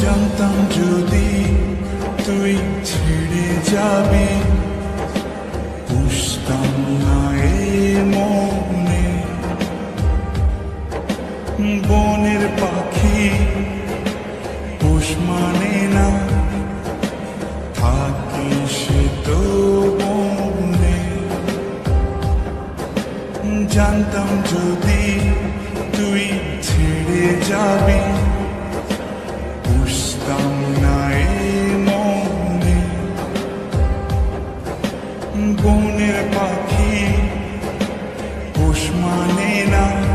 জানতাম যদি তুই ছেড়ে যাবি বুঝতাম না এ মনে। বনের পাখি পোষ মানে না। জানতাম যদি তুই ছেড়ে যাবি। বুঝতাম না এ মনে। বনের পাখি পোষ মানে না।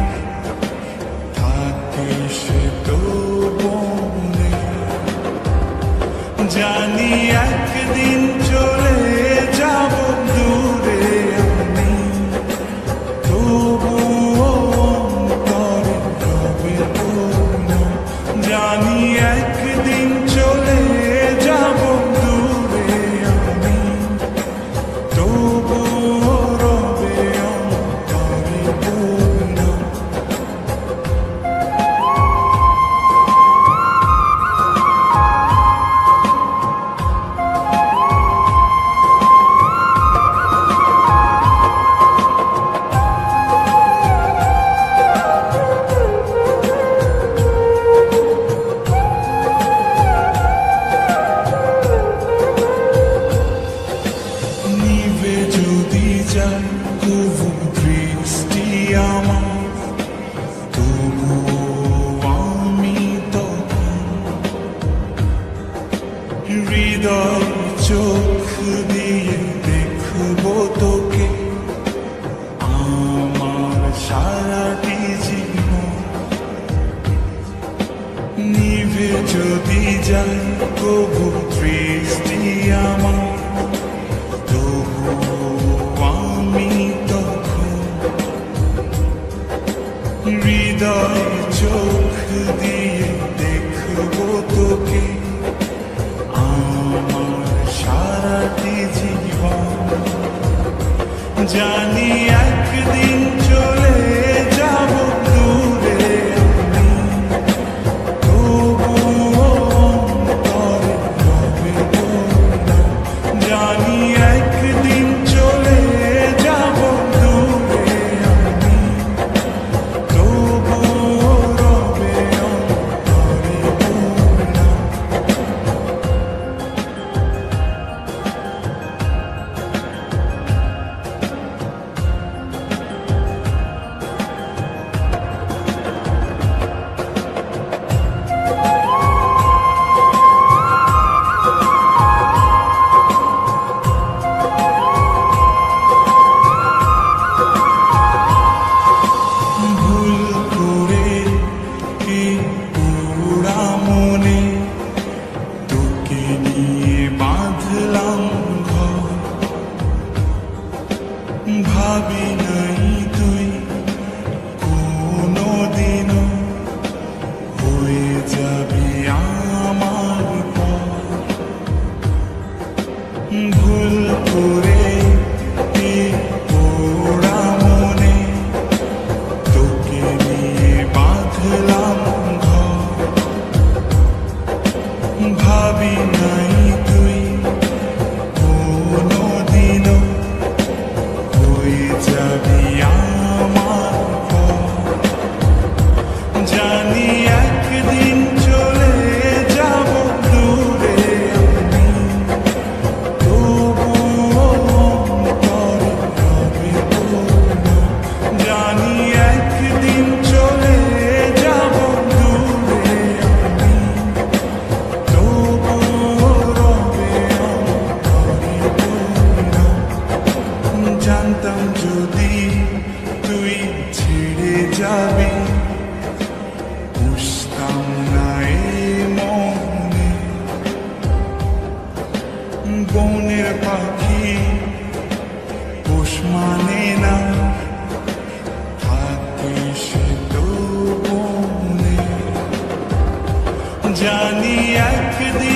যায় তবু দৃষ্টি আমার। তবু আমি তখন হৃদয় চোখ দিয়ে দেখব তোকে। আমার সারাটি জীবন নিভে যদি যায় তবু দিয়ে দেখব তোকে। আমার সারাটি জীবন জানি একদিন ভাবি নাই তুই হয়ে যাবি আমার ভুল করে যাবে। বুঝতাম না মনে। বনের পাখি পোষ মানে না। জানি একদিন